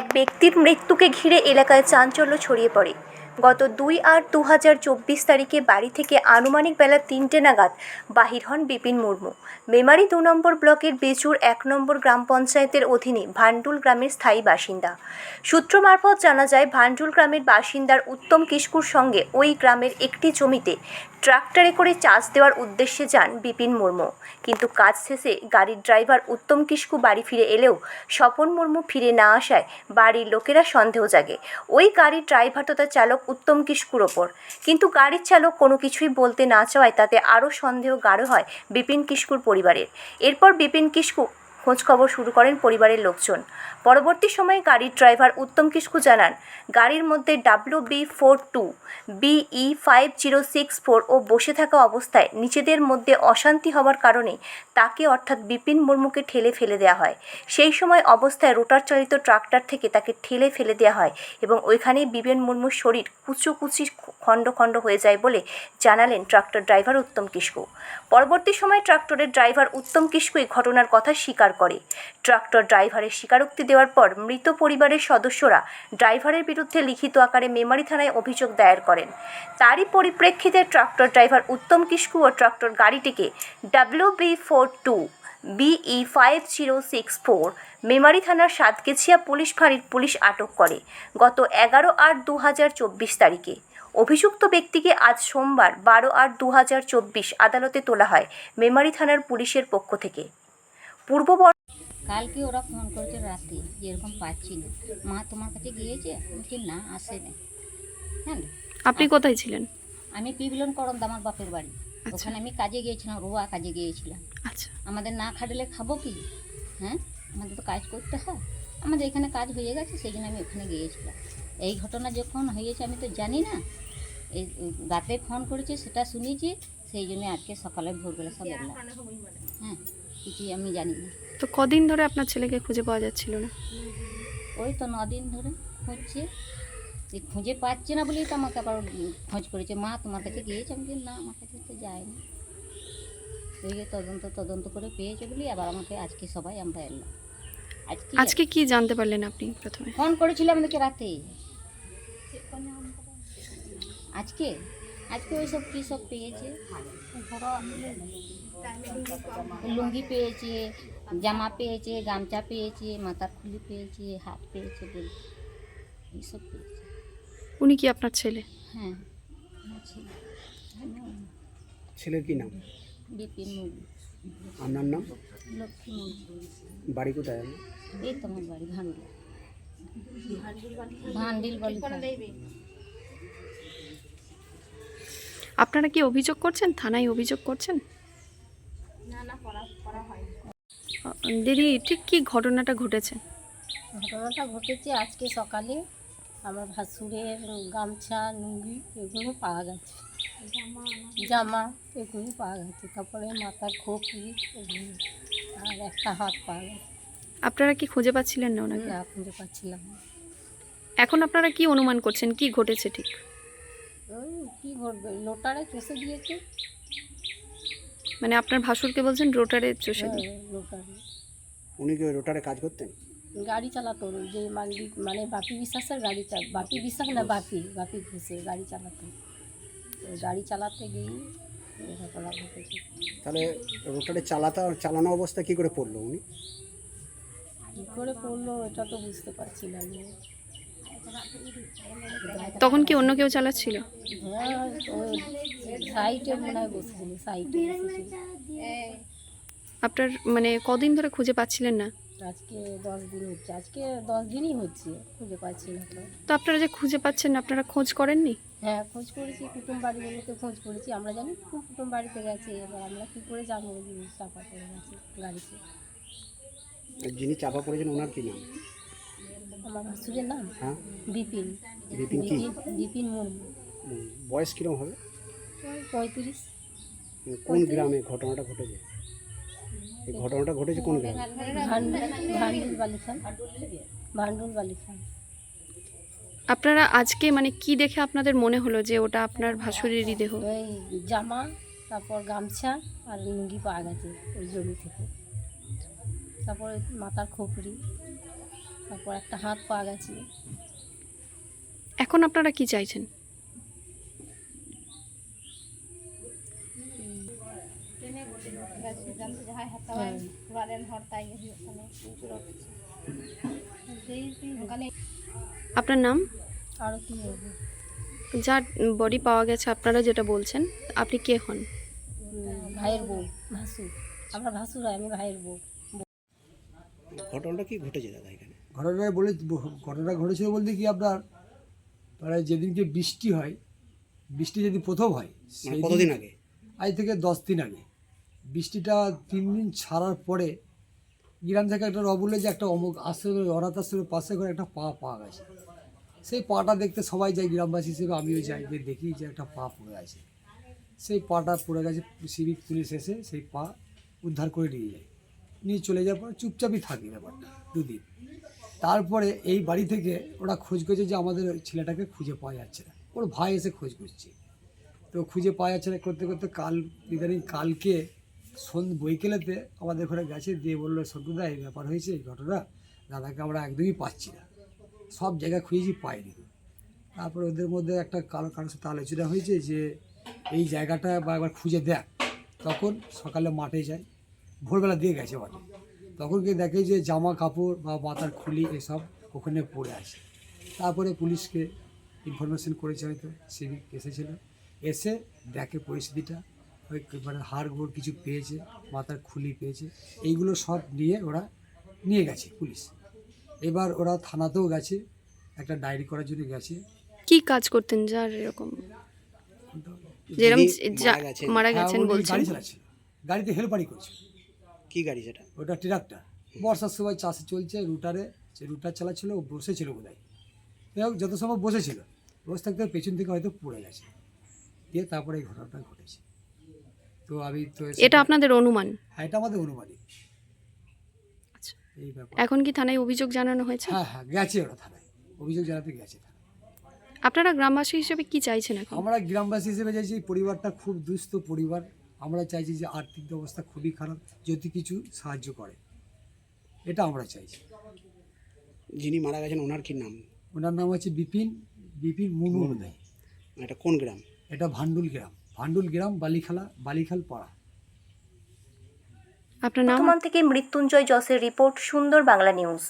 এক ব্যক্তির মৃত্যুকে ঘিরে এলাকায় চাঞ্চল্য ছড়িয়ে পড়ে। গত দুই আট দু হাজার চব্বিশ তারিখে বাড়ি থেকে আনুমানিক বেলা তিনটে নাগাদ বাহির হন বিপিন মুর্মু। মেমারি দু নম্বর ব্লকের বেচুর এক নম্বর গ্রাম পঞ্চায়েতের অধীনে ভান্ডুল গ্রামের স্থায়ী বাসিন্দা। সূত্র মারফত জানা যায়, ভান্ডুল গ্রামের বাসিন্দার উত্তম কিস্কুর সঙ্গে ওই গ্রামের একটি জমিতে ট্রাক্টরে করে চাষ দেওয়ার উদ্দেশ্যে যান বিপিন মুর্মু। কিন্তু কাজ শেষে গাড়ির ড্রাইভার উত্তম কিস্কু বাড়ি ফিরে এলেও স্বপন মুর্মু ফিরে না আসায় বাড়ির লোকেরা সন্দেহ জাগে। ওই গাড়ির ড্রাইভার তথা চালক উত্তম কিস্কুর ওপর। কিন্তু গাড়ির চালক কোনো কিছুই বলতে না চাওয়ায় তাতে আরও সন্দেহ গাঢ় হয় বিপিন কিস্কুর পরিবারের। এরপর বিপিন কিস্কু খোঁজখবর শুরু করেন পরিবারের লোকজন। পরবর্তী সময়ে গাড়ির ড্রাইভার উত্তম কিস্কু জানান, গাড়ির মধ্যে W B four two BE five zero six four ও বসে থাকা অবস্থায় নিজেদের মধ্যে অশান্তি হওয়ার কারণে তাকে অর্থাৎ বিপিন মুর্মুকে ঠেলে ফেলে দেওয়া হয়। সেই সময় অবস্থায় রোটার চালিত ট্রাক্টর থেকে তাকে ঠেলে ফেলে দেওয়া হয় এবং ওইখানেই বিপিন মুর্মুর শরীর কুচু কুচি খণ্ড খণ্ড হয়ে যায় বলে জানালেন ট্রাক্টর ড্রাইভার উত্তম কিস্কু পরবর্তী সময়ে ট্রাক্টরের ড্রাইভার উত্তম কিস্কুই ঘটনার কথা স্বীকার করে। ট্রাক্টর ড্রাইভারের স্বীকারোক্তি দেওয়ার পর মৃত পরিবারের সদস্যরা ড্রাইভারের বিরুদ্ধে লিখিত আকারে মেমারি থানায় অভিযোগ দায়ের করেন। তারই পরিপ্রেক্ষিতে ট্রাক্টর ড্রাইভার উত্তম কিস্কু ও ট্রাক্টর গাড়িটিকে W B four two BE five zero six four Memari থানার সাতকেছিয়া পুলিশ ফাঁড়ির পুলিশ আটক করে গত এগারো আট দু হাজার চব্বিশ তারিখে। অভিযুক্ত ব্যক্তিকে আজ সোমবার বারো আট দু হাজার চব্বিশ আদালতে তোলা হয় মেমারি থানার পুলিশের পক্ষ থেকে। পূর্ব কালকে ওরা ফোন করেছে রাতে যে এরকম পাচ্ছি না। মা তোমার কাছে গিয়েছে? বলছি না আসে না। হ্যাঁ আপনি কোথায় ছিলেন? আমি পিবলন করম আমার বাপের বাড়ি। ওখানে আমি কাজে গিয়েছিলাম রোয়া কাজে গিয়েছিলাম। আচ্ছা। আমাদের না খাটলে খাব কি? হ্যাঁ? আমাদের তো কাজ করতে হয়। আমাদের এখানে কাজ হয়ে গেছে সেই জন্য আমি ওখানে গিয়েছিলাম। এই ঘটনা যখন হয়েছে আমি তো জানি না। এই রাতে ফোন করেছে সেটা শুনেছি। সেই জন্য আজকে সকালে ভোরবেলা সব হ্যাঁ। কিছুই আমি জানি না। তো কদিন ধরে আপনার ছেলেকে খুঁজে পাওয়া যাচ্ছিল না? ওই তো নদিন ধরে খুঁজছে। এই খুঁজে পাচ্ছে না বলেই তো আমাকে আবার খোঁজ করেছে। মা তোমার কাছে গিয়েছে? আমি না আমার কাছে তো যায়নি। ওই যে তদন্ত তদন্ত করে পেয়েছে বলি আবার আমাকে আজকে সবাই আমরা এলাম। আজকে আজকে কি জানতে পারলেন আপনি প্রথমে? ফোন করেছিল আমাদেরকে রাতে? আজকে? আজকে ওই সব কী সব পেয়েছে? লুঙ্গি পেয়েছে জামা পেয়েছে গামছা পেয়েছে মাথার খুলি পেয়েছে হাত পেয়েছে বলে এইসব পেয়েছে। উনি কি আপনার ছেলে? হ্যাঁ। ছেলের কি নাম? বিপিন মুর্মু। আপনার নাম লক্ষ্মী মুর্মু। বাড়ি কোথায়? এই তো আমার বাড়ি ভান্ডুল ভান্ডিল বলি আপনারা কি অভিযোগ করছেন? থানায় অভিযোগ করছেন? দিদি ঠিক কি ঘটনাটা ঘটেছে? ঘটনাটা ঘটেছে আজকে সকালে। আমার ভাসুরের গামছা লুঙ্গি এগুলো পাওয়া গেছে। জামা এগুলো পাওয়া গেছে। তারপরে মাথার খোপি এগুলো আর একটা হাত পাওয়া গেছে। আপনারা কি খুঁজে পাচ্ছিলেন না ওনাকে? না খুঁজে পাচ্ছিলাম না। এখন আপনারা কি অনুমান করছেন? কি ঘটেছে ঠিক? ওই কী ঘটবে? লোটারে চষে দিয়েছে। মানে আপনার ভাসুরকে বলছেন রোটারে চষে হ্যাঁ, লোটারে উনি কি ওই রোটারে কাজ করতেন? গাড়ি চালাতো যে মালিক মানে বাপি বিশ্বাসের গাড়ি চাল বাপি বিশ্বাস না বাপি। বাপি ঘুষে গাড়ি চালাতো। ওই গাড়ি চালাতে গিয়ে এই ঘটনা ঘটেছে। তাহলে রোটারে চালাতা চালানো অবস্থা কি করে পড়ল উনি? কী করে পড়ল এটা তো বুঝতে পারছি না আমি। তখন কি অন্য কেউ চালাচ্ছিল? হ্যাঁ মনে হয় আপনার মানে কদিন ধরে খুঁজে পাচ্ছিলেন না? আজকে দশ দিন হচ্ছে আজকে দশ দিনই হচ্ছে খুঁজে পাচ্ছি না তো। তো আপনারা যে খুঁজে পাচ্ছেন না আপনারা খোঁজ করেননি? হ্যাঁ খোঁজ করেছি কুটুম বাড়িগুলোতে খোঁজ করেছি আমরা জানি কু- কুটুম বাড়িতে গেছে এবার আমরা কী করে জানব যে চাপা পড়ে গেছে গাড়িতে? যিনি চাপা পড়েছেন ওনার কি নাম? আমার নাম? হ্যাঁ। বিপিন। বিপিন কি? বিপিন মুর্মু। বয়স হবে? পঁয়ত্রিশ। কোন গ্রামে ঘটনাটা ঘটেছে? এই ঘটনাটা ঘটেছে কোন গ্রামে? ভান্ডুল বালিখান ভান্ডুল বালিখান আপনারা আজকে মানে কি দেখে আপনাদের মনে হলো যে ওটা আপনার ভাসুরেরই দেহ? ওই জামা তারপর গামছা আর লুঙ্গি পাওয়া গেছে ওই জমি থেকে। তারপর মাথার খোপড়ি। তারপর একটা হাত পাওয়া গেছে। এখন আপনারা কি চাইছেন? হ্যাঁ। আপনার নাম? আরও কি নেব যার বডি পাওয়া গেছে আপনারা যেটা বলছেন আপনি কে হন? ভাইয়ের বউ ভাসুর আমরা ভাসুর আমি ভাইয়ের বউ। ঘটনাটা কি ঘটেছে দাদা এখানে? ঘটনাটা বলে ঘটনা ঘটেছিল বলতে কি আপনার মানে যেদিনকে বৃষ্টি হয় বৃষ্টি যদি প্রথম হয় মানে সেই কতদিন আগে? আজ থেকে দশ দিন আগে। বৃষ্টিটা তিন দিন ছাড়ার পরে গ্রাম থেকে একটা রবুলে যে একটা অমুক আশ্রমের অনাথ আশ্রমের পাশে করে একটা পা পাওয়া গেছে। সেই পাটা দেখতে সবাই যায় গ্রামবাসী হিসেবে আমিও যাই যে দেখি যে একটা পা পড়ে আছে। সেই পাটা পড়ে গেছে সিভিক পুলিশ এসে সেই পা উদ্ধার করে নিয়ে যায়। নিয়ে চলে যাওয়ার পর চুপচাপই থাকে ব্যাপারটা দুদিন। তারপরে এই বাড়ি থেকে ওরা খোঁজ করছে যে আমাদের ওই ছেলেটাকে খুঁজে পাওয়া যাচ্ছে না। ওর ভাই এসে খোঁজ করছে তো খুঁজে পাওয়া যাচ্ছে না করতে করতে কাল, ইদানিং কালকে সন, বৈকেলেতে আমাদের ঘরে গেছে, দিয়ে বলল সন্টুদা এই ব্যাপার হয়েছে, এই ঘটনা, দাদাকে আমরা একদমই পাচ্ছি না। সব জায়গায় খুঁজেছি পাইনি। তারপরে ওদের মধ্যে একটা কারও, কারোর সাথে আলোচনা হয়েছে যে, এই জায়গাটা বা একবার খুঁজে দেখ। তখন সকালে মাঠে যায়, ভোরবেলা দিয়ে গেছে মাঠে। তখন গিয়ে দেখে যে জামা কাপড় বা মাথার খুলি এসব ওখানে পড়ে আছে। তারপরে পুলিশকে ইনফরমেশন করেছে হয়তো সিভিক এসেছিল এসে দেখে পরিস্থিতিটা ওই মানে হাড় গোড় কিছু পেয়েছে মাথার খুলি পেয়েছে এইগুলো সব নিয়ে ওরা নিয়ে গেছে পুলিশ। এবার ওরা থানাতেও গেছে একটা ডায়েরি করার জন্য গেছে। কি কাজ করতেন যার এরকম? যেরকম মারা গেছেন, হ্যাঁ, বলছেন। গাড়ি চালাচ্ছিল। গাড়িতে হেল্পারি করছে কি গাড়ি সেটা? ওটা ট্রাক্টর। বর্ষার সময় চাষে চলছে রুটারে সে রুটার চালাচ্ছিল ও বসেছিল বোধ হয় যাই হোক যত সময় বসেছিল। বসে থাকতে পেছন থেকে হয়তো পড়ে গেছে। দিয়ে তারপরে এই ঘটনাটা ঘটেছে। তো আমি তো এটা আপনাদের অনুমান? হ্যাঁ এটা আমাদের অনুমানিক আচ্ছা। এই ব্যাপার। এখন কি থানায় অভিযোগ জানানো হয়েছে? হ্যাঁ হ্যাঁ গেছে ওরা থানায়। অভিযোগ জানাতে গেছে থানায়। আপনারা গ্রামবাসী হিসেবে কি চাইছেন এখন? আমরা গ্রামবাসী হিসেবে চাইছি পরিবারটা খুব দুস্থ পরিবার। আমরা চাইছি যে আর্থিক অবস্থা খুবই খারাপ যদি কিছু সাহায্য করে। এটা আমরা চাইছি। যিনি মারা গেছেন ওনার কি নাম? ওনার নাম হচ্ছে বিপিন বিপিন মুর্মু বোধহয়। এটা কোন গ্রাম? এটা ভান্ডুল গ্রাম। ভান্ডুল গ্রাম বালিখালা বালিখাল পাড়া। আপনার নাম? থেকে মৃত্যুঞ্জয় জসের রিপোর্ট সুন্দর বাংলা নিউজ।